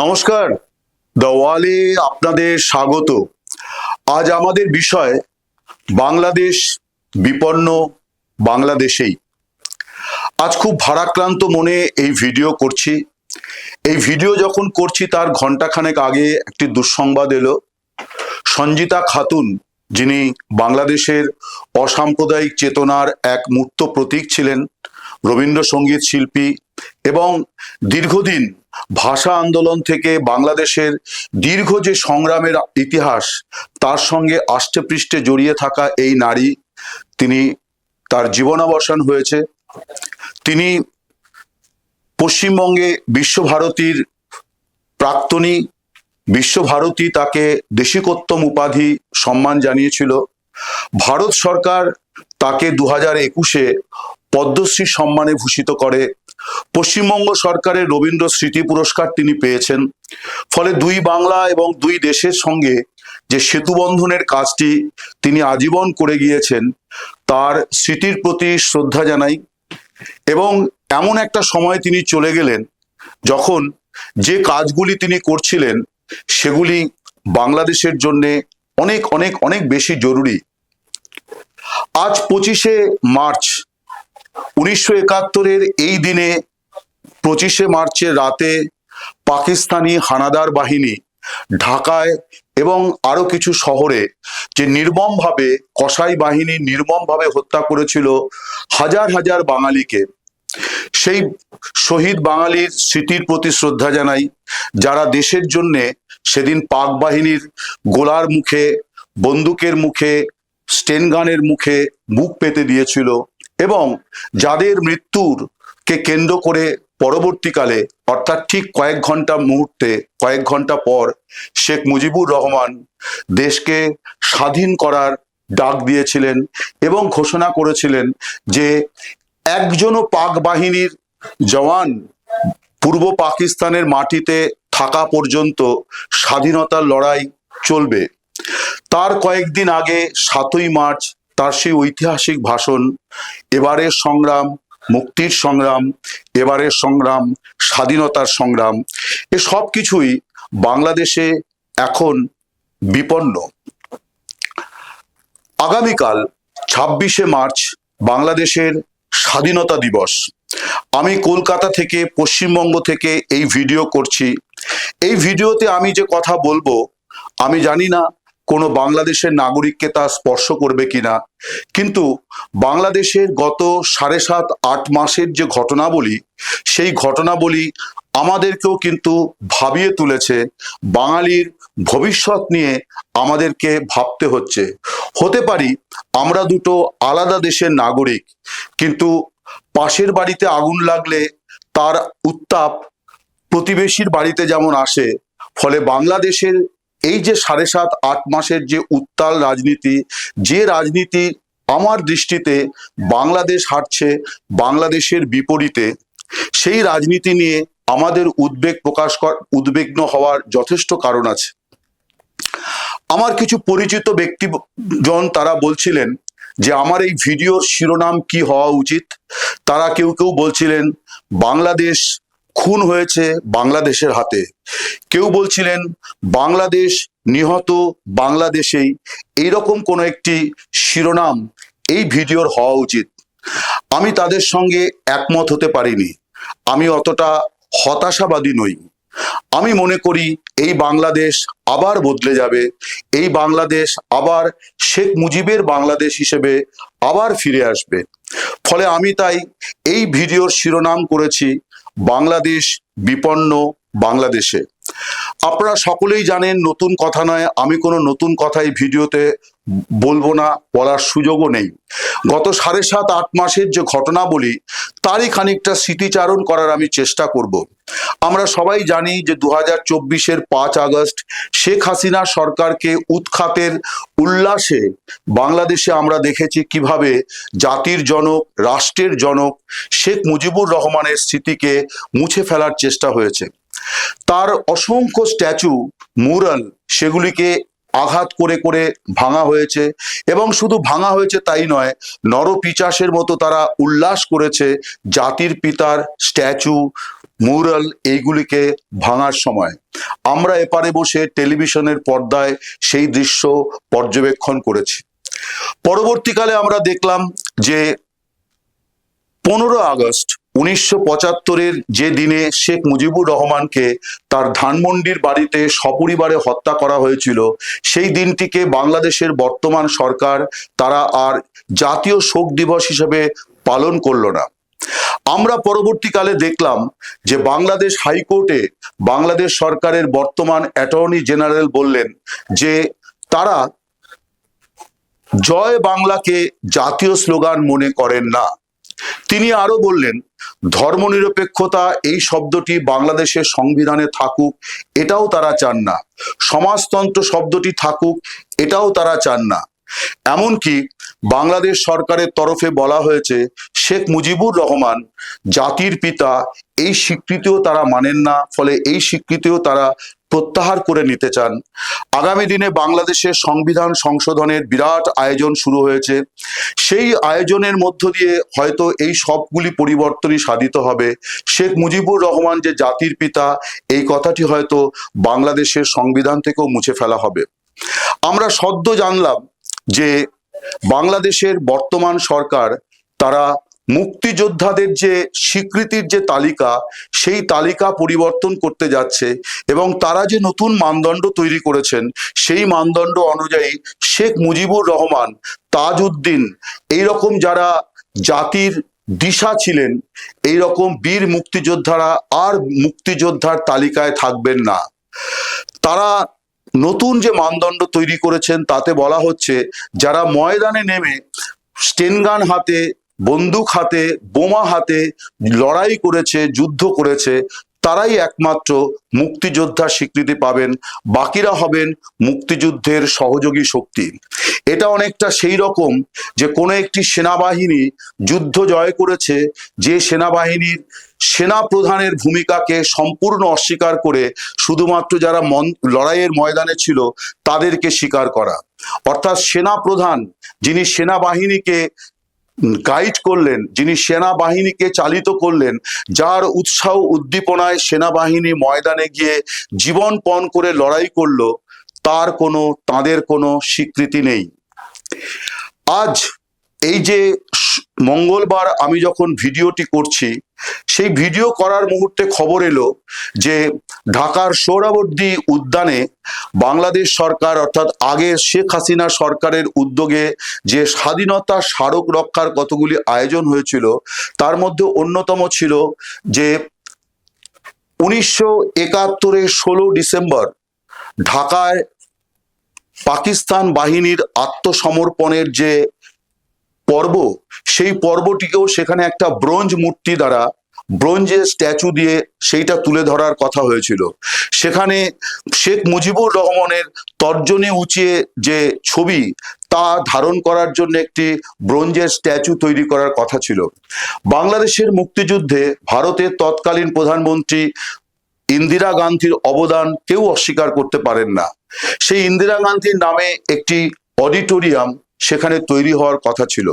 নমস্কার। দ্য ওয়ালে আপনাদের স্বাগত। আজ আমাদের বিষয় বাংলাদেশ বিপন্ন বাংলাদেশেই। আজ খুব ভারাক্রান্ত মনে এই ভিডিও করছি। এই ভিডিও যখন করছি তার ঘন্টাখানেক আগে একটি দুঃসংবাদ এলো। সঞ্জিতা খাতুন, যিনি বাংলাদেশের অসাম্প্রদায়িক চেতনার এক মূর্ত প্রতীক ছিলেন রবীন্দ্রসঙ্গীত শিল্পী এবং দীর্ঘদিন ভাষা আন্দোলন থেকে বাংলাদেশের দীর্ঘ যে সংগ্রামের ইতিহাস, তার সঙ্গে আষ্টেপৃষ্ঠে জড়িয়ে থাকা এই নারী, তিনি তার জীবনাবসান হয়েছে। তিনি পশ্চিমবঙ্গে বিশ্বভারতীর প্রাক্তনী, বিশ্বভারতী তাকে দেশিকোত্তম উপাধি সম্মান জানিয়েছিল। ভারত সরকার তাকে দু হাজার একুশে পদ্মশ্রী সম্মানে ভূষিত করে। পশ্চিমবঙ্গ সরকারের রবীন্দ্র স্মৃতি পুরস্কার তিনি পেয়েছেন। ফলে দুই বাংলা এবং দুই দেশের সঙ্গে যে সেতু বন্ধনের কাজটি তিনি আজীবন করে গিয়েছেন, তার স্মৃতির প্রতি শ্রদ্ধা জানাই। এবং এমন একটা সময় তিনি চলে গেলেন, যখন যে কাজগুলি তিনি করছিলেন, সেগুলি বাংলাদেশের জন্য অনেক অনেক অনেক বেশি জরুরি। আজ পঁচিশে মার্চ উনিশশো একাত্তরের এই দিনে পঁচিশে মার্চের রাতে পাকিস্তানি হানাদার বাহিনী ঢাকায় এবং আরও কিছু শহরে যে নির্মমভাবে কসাই বাহিনী নির্মমভাবে হত্যা করেছিল হাজার হাজার বাঙালিকে, সেই শহীদ বাঙালির স্মৃতির প্রতি শ্রদ্ধা জানাই, যারা দেশের জন্যে সেদিন পাক বাহিনীর গোলার মুখে, বন্দুকের মুখে, স্টেনগানের মুখে মুখ পেতে দিয়েছিল। এবং যাদের মৃত্যুর কে কেন্দ্র করে পরবর্তীকালে, অর্থাৎ ঠিক কয়েক ঘণ্টা মুহূর্তে, কয়েক ঘণ্টা পর শেখ মুজিবুর রহমান দেশকে স্বাধীন করার ডাক দিয়েছিলেন এবং ঘোষণা করেছিলেন যে একজনও পাক বাহিনীর জওয়ান পূর্ব পাকিস্তানের মাটিতে থাকা পর্যন্ত স্বাধীনতার লড়াই চলবে। তার কয়েকদিন আগে সাতই মার্চ তার সেই ঐতিহাসিক ভাষণ, এবারের সংগ্রাম, মুক্তির সংগ্রাম, এবারের সংগ্রাম, স্বাধীনতার সংগ্রাম, এ সব কিছুই বাংলাদেশে এখন বিপন্ন। আগামীকাল ছাব্বিশে মার্চ বাংলাদেশের স্বাধীনতা দিবস। আমি কলকাতা থেকে, পশ্চিমবঙ্গ থেকে এই ভিডিও করছি। এই ভিডিওতে আমি যে কথা বলব, আমি জানি না কোনো বাংলাদেশের নাগরিককে তা স্পর্শ করবে কিনা। কিন্তু বাংলাদেশের গত সাড়ে সাত, আট মাসের যে ঘটনাবলী, সেই ঘটনাবলী আমাদেরকেও কিন্তু ভাবিয়ে তুলেছে। বাঙালির ভবিষ্যৎ নিয়ে আমাদেরকে ভাবতে হচ্ছে। হতে পারি, আমরা দুটো আলাদা দেশের নাগরিক, কিন্তু পাশের বাড়িতে আগুন লাগলে তার উত্তাপ প্রতিবেশীর বাড়িতে যেমন আসে, ফলে বাংলাদেশের এই যে সাড়ে সাত, আট মাসের যে উত্তাল রাজনীতি, যে রাজনীতি আমার দৃষ্টিতে বাংলাদেশ হাঁটছে বাংলাদেশের বিপরীতে, সেই রাজনীতি নিয়ে আমাদের উদ্বেগ প্রকাশ কর, উদ্বিগ্ন হওয়ার যথেষ্ট কারণ আছে। আমার কিছু পরিচিত ব্যক্তিজন তারা বলছিলেন যে, আমার এই ভিডিওর শিরোনাম কি হওয়া উচিত? তারা কেউ কেউ বলছিলেন, বাংলাদেশ খুন হয়েছে বাংলাদেশের হাতে। কেউ বলছিলেন, বাংলাদেশ নিহত, বাংলাদেশেই। এইরকম কোনো একটি শিরোনাম এই ভিডিওর হওয়া উচিত। আমি তাদের সঙ্গে একমত হতে পারিনি। আমি অতটা হতাশাবাদী নই। আমি মনে করি, এই বাংলাদেশ আবার বদলে যাবে। এই বাংলাদেশ আবার শেখ মুজিবের বাংলাদেশ হিসেবে আবার ফিরে আসবে। ফলে আমি তাই এই ভিডিওর শিরোনাম করেছি বাংলাদেশ বিপন্ন বাংলাদেশে। আপনারা সকলেই জানেন নতুন কথা নয়, আমি কোনো নতুন কথাই ভিডিওতে বলব না, বলার সুযোগও নেই। গত সাড়ে সাত, আট মাসের যে ঘটনা বলি, তারই খানিকটা স্মৃতিচারণ করার আমি চেষ্টা করব। আমরা সবাই জানি যে দু হাজার চব্বিশের পাঁচ আগস্ট শেখ হাসিনা সরকারকে উৎখাতের উল্লাসে বাংলাদেশে আমরা দেখেছি কীভাবে জাতির জনক, রাষ্ট্রের জনক শেখ মুজিবুর রহমানের স্মৃতিকে মুছে ফেলার চেষ্টা হয়েছে। তার অসংখ্য স্ট্যাচু, মুরাল সেগুলিকে আঘাত করে করে ভাঙা হয়েছে এবং শুধু ভাঙা হয়েছে তাই নয়, নরপিচাসের মতো তারা উল্লাস করেছে জাতির পিতার স্ট্যাচু মুরাল এইগুলিকে ভাঙার সময় আমরা এপারে বসে টেলিভিশনের পর্দায় সেই দৃশ্য পর্যবেক্ষণ করেছি। পরবর্তীকালে আমরা দেখলাম যে পনেরো আগস্ট উনিশশো পঁচাত্তরের যে দিনে শেখ মুজিবুর রহমানকে তার ধানমন্ডির বাড়িতে সপরিবারে হত্যা করা হয়েছিল, সেই দিনটিকে বাংলাদেশের বর্তমান সরকার তারা আর জাতীয় শোক দিবস হিসেবে পালন করল না। আমরা পরবর্তীকালে দেখলাম যে বাংলাদেশ হাইকোর্টে বাংলাদেশ সরকারের বর্তমান অ্যাটর্নি জেনারেল বললেন যে তারা জয় বাংলাকে জাতীয় স্লোগান মনে করেন না। তিনি আরও বললেন, ধর্মনিরপেক্ষতা এই শব্দটি বাংলাদেশের সংবিধানে থাকুক, এটাও তারা চান না। সমাজতন্ত্র শব্দটি থাকুক, এটাও তারা চান না। এমনকি বাংলাদেশ সরকারের তরফে বলা হয়েছে, শেখ মুজিবুর রহমান জাতির পিতা এই স্বীকৃতিও তারা মানেন না, ফলে এই স্বীকৃতিও তারা প্রত্যাহার করে নিতে চান। আগামী দিনে বাংলাদেশের সংবিধান সংশোধনের বিরাট আয়োজন শুরু হয়েছে। সেই আয়োজনের মধ্য দিয়ে হয়তো এই সবগুলি পরিবর্তনই সাধিত হবে। শেখ মুজিবুর রহমান যে জাতির পিতা, এই কথাটি হয়তো বাংলাদেশের সংবিধান থেকেও মুছে ফেলা হবে। আমরা সদ্য জানলাম যে বাংলাদেশের বর্তমান সরকার, তারা মুক্তিযোদ্ধাদের যে স্বীকৃতির যে তালিকা, সেই তালিকা পরিবর্তন করতে যাচ্ছে এবং তারা যে নতুন মানদণ্ড তৈরি করেছেন, সেই মানদণ্ড অনুযায়ী শেখ মুজিবুর রহমান, তাজউদ্দিন, এইরকম যারা জাতির দিশা ছিলেন এই রকম বীর মুক্তিযোদ্ধারা আর মুক্তিযোদ্ধার তালিকায় থাকবেন না। তারা নতুন যে মানদণ্ড তৈরি করেছেন, তাতে বলা হচ্ছে যারা ময়দানে নেমে স্টেনগান হাতে, বন্দুক হাতে, বোমা হাতে লড়াই করেছে, যুদ্ধ করেছে তারাই একমাত্র মুক্তিযোদ্ধার স্বীকৃতি পাবেন, বাকিরা হবেন মুক্তিযুদ্ধের সহযোগী শক্তি। এটা অনেকটা সেই রকম যে কোনো একটি সেনাবাহিনী যুদ্ধ জয় করেছে, যে সেনাবাহিনীর সেনা প্রধানের ভূমিকাকে সম্পূর্ণ অস্বীকার করে শুধুমাত্র যারা মন, লড়াইয়ের ময়দানে ছিল তাদেরকে স্বীকার করা। অর্থাৎ সেনা প্রধান যিনি সেনাবাহিনীকে গাইড করলেন, যিনি সেনাবাহিনীকে চালিত করলেন, যার উৎসাহ উদ্দীপনায় সেনাবাহিনী ময়দানে গিয়ে জীবন পণ করে লড়াই করল, তার কোনো, তাদের কোনো স্বীকৃতি নেই। আজ এই যে মঙ্গলবার আমি যখন ভিডিওটি করছি, সেই ভিডিও করার মুহূর্তে খবর এলো যে ঢাকার সোহরাবর্দী উদ্যানে বাংলাদেশ সরকার অর্থাৎ আগে শেখ হাসিনা সরকারের উদ্যোগে যে স্বাধীনতা স্মারক রক্ষার কতগুলি আয়োজন হয়েছিল, তার মধ্যে অন্যতম ছিল যে উনিশশো একাত্তরের ষোলো ডিসেম্বর ঢাকায় পাকিস্তান বাহিনীর আত্মসমর্পণের যে পর্ব, সেই পর্বটিকেও সেখানে একটা ব্রোঞ্জ মূর্তি দ্বারা, ব্রোঞ্জের স্ট্যাচু দিয়ে সেইটা তুলে ধরার কথা হয়েছিল। সেখানে শেখ মুজিবুর রহমানের তর্জনে উঁচিয়ে যে ছবি, তা ধারণ করার জন্য একটি ব্রোঞ্জের স্ট্যাচু তৈরি করার কথা ছিল। বাংলাদেশের মুক্তিযুদ্ধে ভারতের তৎকালীন প্রধানমন্ত্রী ইন্দিরা গান্ধীর অবদান কেউ অস্বীকার করতে পারেন না। সেই ইন্দিরা গান্ধীর নামে একটি অডিটোরিয়াম সেখানে তৈরি হওয়ার কথা ছিল।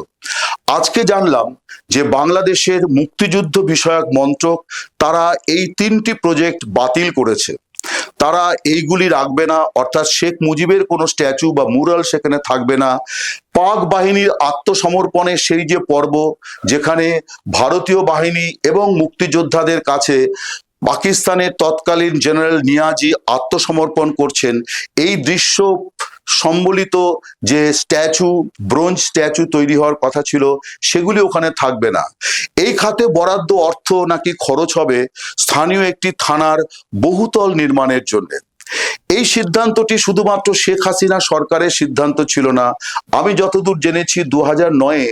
আজকে জানলাম যে বাংলাদেশের মুক্তিযুদ্ধ বিষয়ক মন্ত্রক তারা এই তিনটি প্রজেক্ট বাতিল করেছে। তারা এইগুলি রাখবে না, অর্থাৎ শেখ মুজিবের কোনো স্ট্যাচু বা মুরাল সেখানে থাকবে না। পাক বাহিনীর আত্মসমর্পণের সেই যে পর্ব, যেখানে ভারতীয় বাহিনী এবং মুক্তিযোদ্ধাদের কাছে পাকিস্তানের তৎকালীন জেনারেল নিয়াজি আত্মসমর্পণ করছেন, এই দৃশ্য সম্বলিত যে স্ট্যাচু, ব্রোঞ্জ স্ট্যাচু তৈরি হওয়ার কথা ছিল, সেগুলি ওখানে থাকবে না। এই খাতে বরাদ্দ অর্থ নাকি খরচ হবে স্থানীয় একটি থানার বহুতল নির্মাণের জন্য। এই সিদ্ধান্তটি শুধুমাত্র শেখ হাসিনা সরকারের সিদ্ধান্ত ছিল না। আমি যতদূর জেনেছি দু হাজার নয়ে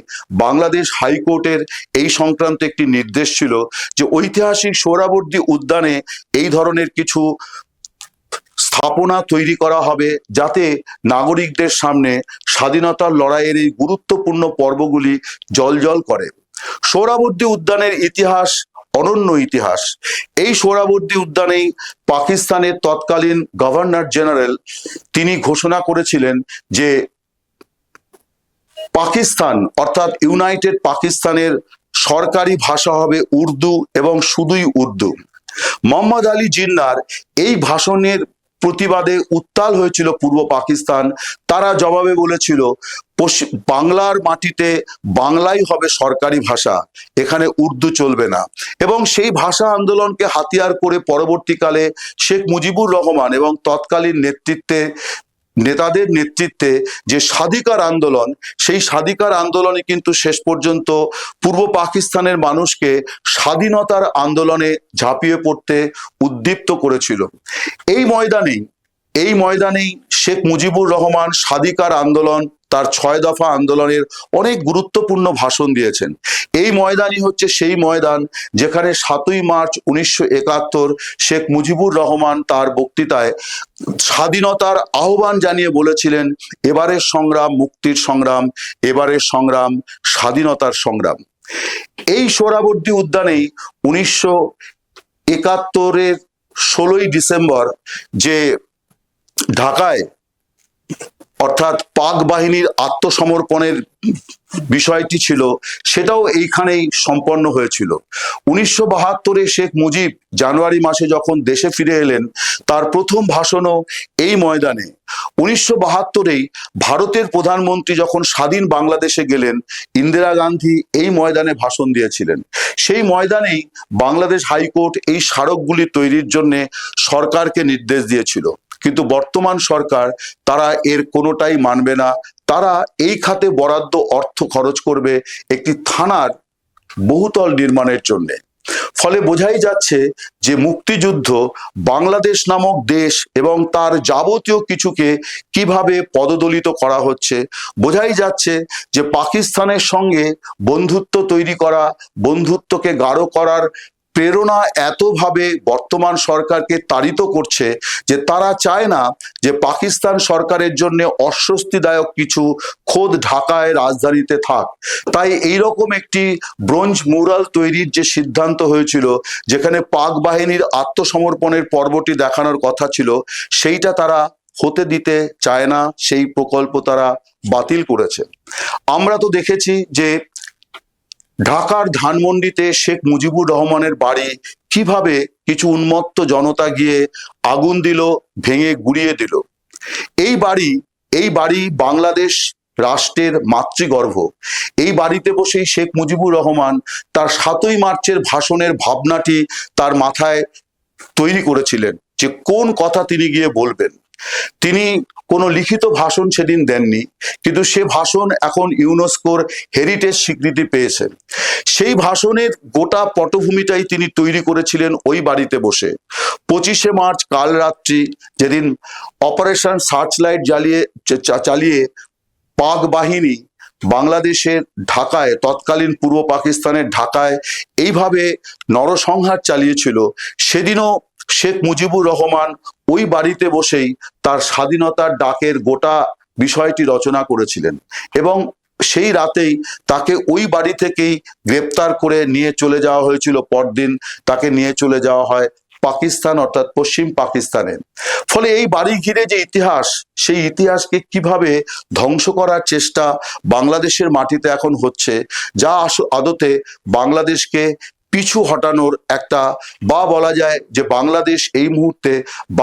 বাংলাদেশ হাইকোর্টের এই সংক্রান্ত একটি নির্দেশ ছিল যে ঐতিহাসিক সোহরাবর্দী উদ্যানে এই ধরনের কিছু স্থাপনা তৈরি করা হবে যাতে নাগরিকদের সামনে স্বাধীনতার লড়াইয়ের এই গুরুত্বপূর্ণ পর্বগুলি জলজল করে। সোহরাবর্দী উদ্যানের ইতিহাস অনন্য ইতিহাস। এই সোহরাবর্দী উদ্যানেই পাকিস্তানের তৎকালীন গভর্নর জেনারেল তিনি ঘোষণা করেছিলেন যে পাকিস্তান অর্থাৎ ইউনাইটেড পাকিস্তানের সরকারি ভাষা হবে উর্দু এবং শুধুই উর্দু। মোহাম্মদ আলী জিন্নার এই ভাষণের প্রতিবাদে উত্তাল হয়েছিল পূর্ব পাকিস্তান। তারা জবাবে বলেছিল বাংলার মাটিতে বাংলাই হবে সরকারি ভাষা। এখানে উর্দু চলবে না। এবং সেই ভাষা আন্দোলনকে হাতিয়ার করে পরবর্তীকালে শেখ মুজিবুর রহমান এবং তৎকালীন নেতৃত্বে নেতাদের নেতৃত্বে যে স্বাধিকার আন্দোলন, সেই স্বাধিকার আন্দোলনে কিন্তু শেষ পর্যন্ত পূর্ব পাকিস্তানের মানুষকে স্বাধীনতার আন্দোলনে ঝাঁপিয়ে পড়তে উদ্দীপ্ত করেছিল। এই ময়দানেই এই ময়দানেই শেখ মুজিবুর রহমান স্বাধিকার আন্দোলন, তার ছয় দফা আন্দোলনের অনেক গুরুত্বপূর্ণ ভাষণ দিয়েছেন। এই ময়দানই হচ্ছে সেই ময়দান যেখানে সাতই মার্চ উনিশশো একাত্তর শেখ মুজিবুর রহমান তার বক্তৃতায় স্বাধীনতার আহ্বান জানিয়ে বলেছিলেন, এবারের সংগ্রাম মুক্তির সংগ্রাম, এবারের সংগ্রাম স্বাধীনতার সংগ্রাম। এই সোহরাবর্দী উদ্যানেই উনিশশো একাত্তরের ষোলোই ডিসেম্বর যে ঢাকায়, অর্থাৎ পাক বাহিনীর আত্মসমর্পণের বিষয়টি ছিল, সেটাও এইখানেই সম্পন্ন হয়েছিল। উনিশশো বাহাত্তরে শেখ মুজিব জানুয়ারি মাসে যখন দেশে ফিরে এলেন, তার প্রথম ভাষণও এই ময়দানে। উনিশশো বাহাত্তরেই ভারতের প্রধানমন্ত্রী যখন স্বাধীন বাংলাদেশে গেলেন, ইন্দিরা গান্ধী এই ময়দানে ভাষণ দিয়েছিলেন। সেই ময়দানেই বাংলাদেশ হাইকোর্ট এই স্মারকগুলি তৈরির জন্য সরকারকে নির্দেশ দিয়েছিল। কিন্তু বর্তমান সরকার তারা এর কোনোটাই মানবে না। তারা এই খাতে বরাদ্দ অর্থ খরচ করবে একটি থানার বহুতল নির্মাণের জন্য। ফলে বোঝাই যাচ্ছে যে মুক্তিযুদ্ধ বাংলাদেশ নামক দেশ এবং তার যাবতীয় কিছুকে কীভাবে পদদলিত করা হচ্ছে, বোঝাই যাচ্ছে যে পাকিস্তানের সঙ্গে বন্ধুত্ব তৈরি করা, বন্ধুত্বকে গাঢ় করার প্রেরণা এতভাবে বর্তমান সরকারকে তাড়িত করছে যে তারা চায় না যে পাকিস্তান সরকারের জন্য অস্বস্তিদায়ক কিছু খোদ ঢাকায় রাজধানীতে থাক। তাই এইরকম একটি ব্রোঞ্জ মুরাল তৈরির যে সিদ্ধান্ত হয়েছিল, যেখানে পাক বাহিনীর আত্মসমর্পণের পর্বটি দেখানোর কথা ছিল, সেইটা তারা হতে দিতে চায় না, সেই প্রকল্প তারা বাতিল করেছে। আমরা তো দেখেছি যে ঢাকার ধানমন্ডিতে শেখ মুজিবুর রহমানের বাড়ি কীভাবে কিছু উন্মত্ত জনতা গিয়ে আগুন দিল, ভেঙে গুড়িয়ে দিল? এই বাড়ি এই বাড়ি বাংলাদেশ রাষ্ট্রের মাতৃগর্ভ। এই বাড়িতে বসেই শেখ মুজিবুর রহমান তার সাতই মার্চের ভাষণের ভাবনাটি তার মাথায় তৈরি করেছিলেন যে কোন কথা তিনি গিয়ে বলবেন। তিনি কোনো লিখিত ভাষণ সেদিন দেননি, কিন্তু সে ভাষণ এখন ইউনেস্কোর হেরিটেজ স্বীকৃতি পেয়েছে। সেই ভাষণের গোটা পটভূমিটাই তিনি তৈরি করেছিলেন ওই বাড়িতে বসে। পঁচিশে মার্চ কাল রাত্রি যেদিন অপারেশন সার্চ লাইট জ্বালিয়ে চালিয়ে পাক বাহিনী বাংলাদেশের ঢাকায়, তৎকালীন পূর্ব পাকিস্তানের ঢাকায় এইভাবে নরসংহার চালিয়েছিল, সেদিনও শেখ মুজিবুর রহমান ওই বাড়িতে বসেই তার স্বাধীনতার ডাকের গোটা বিষয়টি রচনা করেছিলেন এবং সেই রাতেই তাকে ওই বাড়ি থেকেই গ্রেপ্তার করে নিয়ে চলে যাওয়া হয়েছিল। পরদিন তাকে নিয়ে চলে যাওয়া হয় পাকিস্তান অর্থাৎ পশ্চিম পাকিস্তানে। ফলে এই বাড়ি ঘিরে যে ইতিহাস, সেই ইতিহাসকে কীভাবে ধ্বংস করার চেষ্টা বাংলাদেশের মাটিতে এখন হচ্ছে, যা আদতে বাংলাদেশকে পিছু হটানোর একটা বা বলা যায় যে বাংলাদেশ এই মুহূর্তে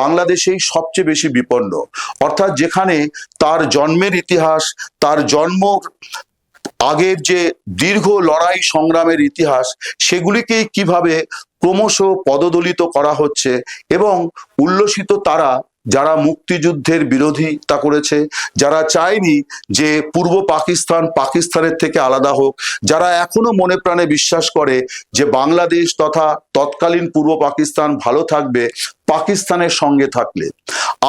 বাংলাদেশেই সবচেয়ে বেশি বিপন্ন। অর্থাৎ যেখানে তার জন্মের ইতিহাস, তার জন্ম আগের যে দীর্ঘ লড়াই সংগ্রামের ইতিহাস, সেগুলিকেই কীভাবে ক্রমশ পদদলিত করা হচ্ছে এবং উল্লসিত তারা যারা মুক্তিযুদ্ধের বিরোধিতা করেছে, যারা চায়নি যে পূর্ব পাকিস্তান পাকিস্তানের থেকে আলাদা হোক, যারা এখনও মনে প্রাণে বিশ্বাস করে যে বাংলাদেশ তথা তৎকালীন পূর্ব পাকিস্তান ভালো থাকবে, পাকিস্তানের সঙ্গে থাকলে।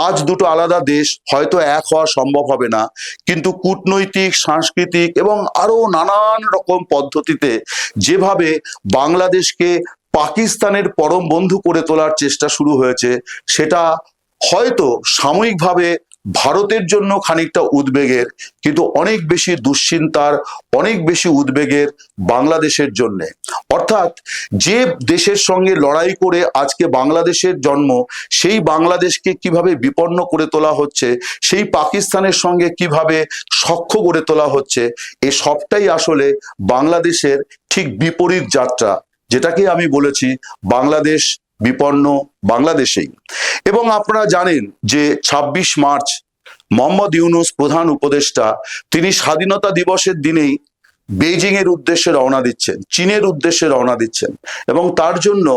আজ দুটো আলাদা দেশ হয়তো এক হওয়া সম্ভব হবে না, কিন্তু কূটনৈতিক, সাংস্কৃতিক এবং আরও নানান রকম পদ্ধতিতে যেভাবে বাংলাদেশকে পাকিস্তানের পরম বন্ধু করে তোলার চেষ্টা শুরু হয়েছে, সেটা হয়তো সাময়িকভাবে ভারতের জন্য খানিকটা উদ্বেগের, কিন্তু অনেক বেশি দুশ্চিন্তার, অনেক বেশি উদ্বেগের বাংলাদেশের জন্য। অর্থাৎ যে দেশের সঙ্গে লড়াই করে আজকে বাংলাদেশের জন্ম, সেই বাংলাদেশকে কীভাবে বিপন্ন করে তোলা হচ্ছে, সেই পাকিস্তানের সঙ্গে কীভাবে সখ্য গড়ে তোলা হচ্ছে, এ সবটাই আসলে বাংলাদেশের ঠিক বিপরীত যাত্রা, যেটাকে আমি বলেছি বাংলাদেশ বিপন্ন বাংলাদেশেই। এবং আপনারা জানেন যে ২৬ মার্চ মোহাম্মদ ইউনুস প্রধান উপদেষ্টা, তিনি স্বাধীনতা দিবসের দিনেই বেইজিং এর উদ্দেশ্যে রওনা দিচ্ছেন, চীনের উদ্দেশ্যে রওনা দিচ্ছেন এবং তার জন্য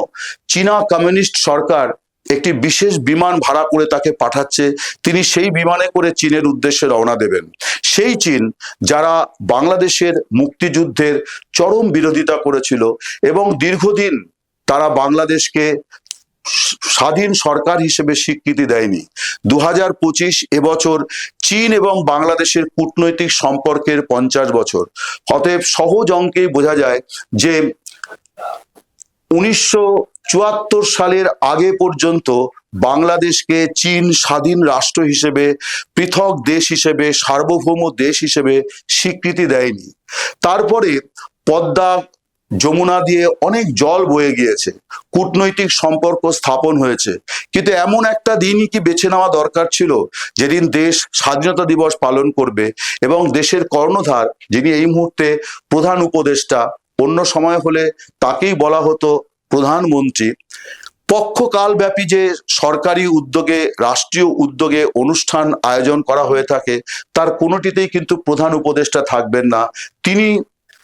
চীনা কমিউনিস্ট সরকার একটি বিশেষ বিমান ভাড়া করে তাকে পাঠাচ্ছে। তিনি সেই বিমানে করে চীনের উদ্দেশ্যে রওনা দেবেন। সেই চীন যারা বাংলাদেশের মুক্তিযুদ্ধের চরম বিরোধিতা করেছিল এবং দীর্ঘদিন তারা বাংলাদেশকে স্বাধীন সরকার হিসেবে স্বীকৃতি দেয়নি। দু হাজার পঁচিশ এবছর চীন এবং বাংলাদেশের কূটনৈতিক সম্পর্কের পঞ্চাশ বছর। অতএব সহজ অঙ্কেই বোঝা যায় যে উনিশশো চুয়াত্তর সালের আগে পর্যন্ত বাংলাদেশকে চীন স্বাধীন রাষ্ট্র হিসেবে, পৃথক দেশ হিসেবে, সার্বভৌম দেশ হিসেবে স্বীকৃতি দেয়নি। তারপরে পদ্মা যমুনা দিয়ে অনেক জল বয়ে গিয়েছে, কূটনৈতিক সম্পর্ক স্থাপন হয়েছে। কিন্তু এমন একটা দিনই কি বেছে নেওয়া দরকার ছিল, যেদিন দেশ স্বাধীনতা দিবস পালন করবে এবং দেশের কর্ণধার, যিনি এই মুহূর্তে প্রধান উপদেষ্টা, অন্য সময় হলে তাকেই বলা হতো প্রধানমন্ত্রী। পক্ষকালব্যাপী যে সরকারি উদ্যোগে, রাষ্ট্রীয় উদ্যোগে অনুষ্ঠান আয়োজন করা হয়ে থাকে, তার কোনোটিতেই কিন্তু প্রধান উপদেষ্টা থাকবেন না। তিনি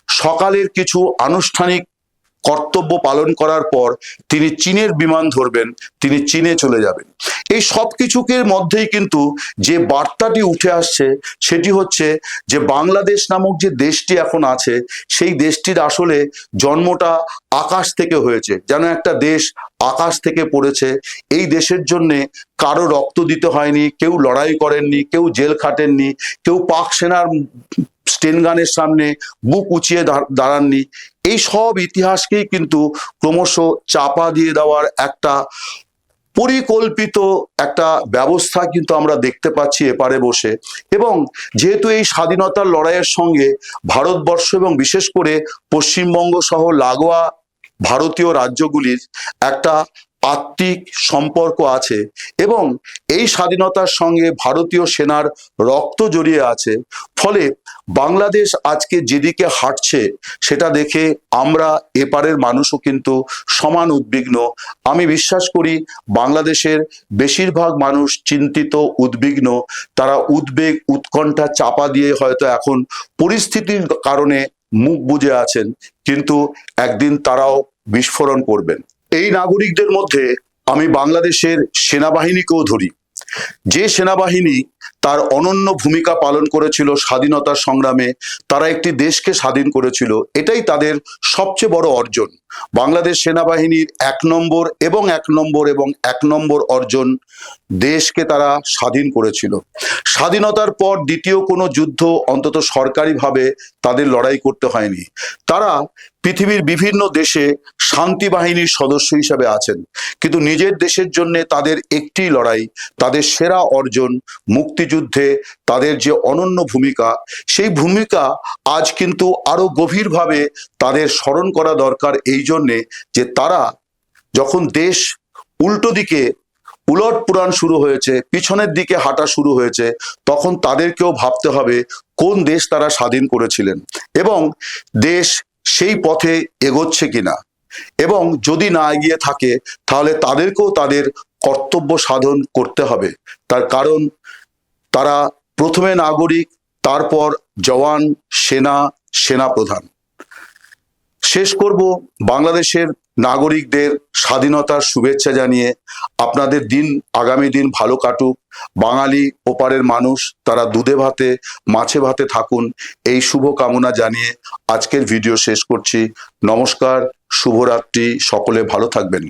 সকালের কিছু আনুষ্ঠানিক কর্তব্য পালন করার পর তিনি চীনের বিমান ধরবেন, তিনি চীনে চলে যাবেন। এই সব কিছুকে মধ্যেই কিন্তু যে বার্তাটি উঠে আসছে, সেটি হচ্ছে যে বাংলাদেশ নামক যে দেশটি এখন আছে, সেই দেশটির আসলে জন্মটা আকাশ থেকে হয়েছে। যেন একটা দেশ আকাশ থেকে পড়েছে, এই দেশের জন্যে কারও রক্ত দিতে হয়নি, কেউ লড়াই করেননি, কেউ জেল খাটেননি, কেউ পাক সেনার স্টেনগানের সামনে বুক উঁচিয়ে দাঁড়াননি। এই সব ইতিহাসকেই কিন্তু ক্রমশ চাপা দিয়ে দেওয়ার একটা পরিকল্পিত একটা ব্যবস্থা কিন্তু আমরা দেখতে পাচ্ছি এপারে বসে। এবং যেহেতু এই স্বাধীনতার লড়াইয়ের সঙ্গে ভারতবর্ষ এবং বিশেষ করে পশ্চিমবঙ্গ সহ লাগোয়া ভারতীয় রাজ্যগুলির একটা আত্মিক সম্পর্ক আছে এবং এই স্বাধীনতার সঙ্গে ভারতীয় সেনার রক্ত জড়িয়ে আছে। ফলে বাংলাদেশ আজকে যেদিকে হাঁটছে, সেটা দেখে আমরা এপারের মানুষও কিন্তু সমান উদ্বিগ্ন। আমি বিশ্বাস করি, বাংলাদেশের বেশিরভাগ মানুষ চিন্তিত, উদ্বিগ্ন। তারা উদ্বেগ, উৎকণ্ঠা চাপা দিয়ে হয়তো এখন পরিস্থিতির কারণে মুখ বুজে আছেন, কিন্তু একদিন তারাও বিস্ফোরণ করবেন। এই নাগরিকদের মধ্যে আমি বাংলাদেশের সেনাবাহিনীকেও ধরি। যে সেনাবাহিনী তার অনন্য ভূমিকা পালন করেছিল স্বাধীনতার সংগ্রামে, তারা একটি দেশকে স্বাধীন করেছিল, এটাই তাদের সবচেয়ে বড় অর্জন। বাংলাদেশ সেনাবাহিনীর এক নম্বর এবং এক নম্বর এবং এক নম্বর অর্জন দেশকে তারা স্বাধীন করেছিল। স্বাধীনতার পর দ্বিতীয় কোনো যুদ্ধ অন্তত সরকারিভাবে তাদের লড়াই করতে হয়নি। তারা পৃথিবীর বিভিন্ন দেশে শান্তি বাহিনীর সদস্য হিসাবে আছেন। কিন্তু নিজের দেশের জন্য তাদের একটি লড়াই, তাদের সেরা অর্জন, মুক্তিযুদ্ধে তাদের যে অনন্য ভূমিকা, সেই ভূমিকা আজ কিন্তু আরও গভীরভাবে তাদের স্মরণ করা দরকার এই জন্যে যে তারা যখন দেশ উল্টো দিকে উলট পুরাণ শুরু হয়েছে, পিছনের দিকে হাঁটা শুরু হয়েছে, তখন তাদেরকেও ভাবতে হবে কোন দেশ তারা স্বাধীন করেছিলেন। এবং দেশ সেই পথে এগোচ্ছে কিনা? এবং যদি না এগিয়ে থাকে, তাহলে তাদেরকেও তাদের কর্তব্য সাধন করতে হবে। তার কারণ, তারা প্রথমে নাগরিক, তারপর জওয়ান, সেনা সেনা প্রধান শেষ করব বাংলাদেশের নাগরিকদের স্বাধীনতার শুভেচ্ছা জানিয়ে আপনাদের দিন, আগামী দিন ভালো কাটুক। বাঙালি ওপারের মানুষ, তারা দুধে ভাতে, মাছে ভাতে থাকুন। এই শুভ কামনা জানিয়ে আজকের ভিডিও শেষ করছি। নমস্কার, শুভরাত্রি, সকলে ভালো থাকবেন।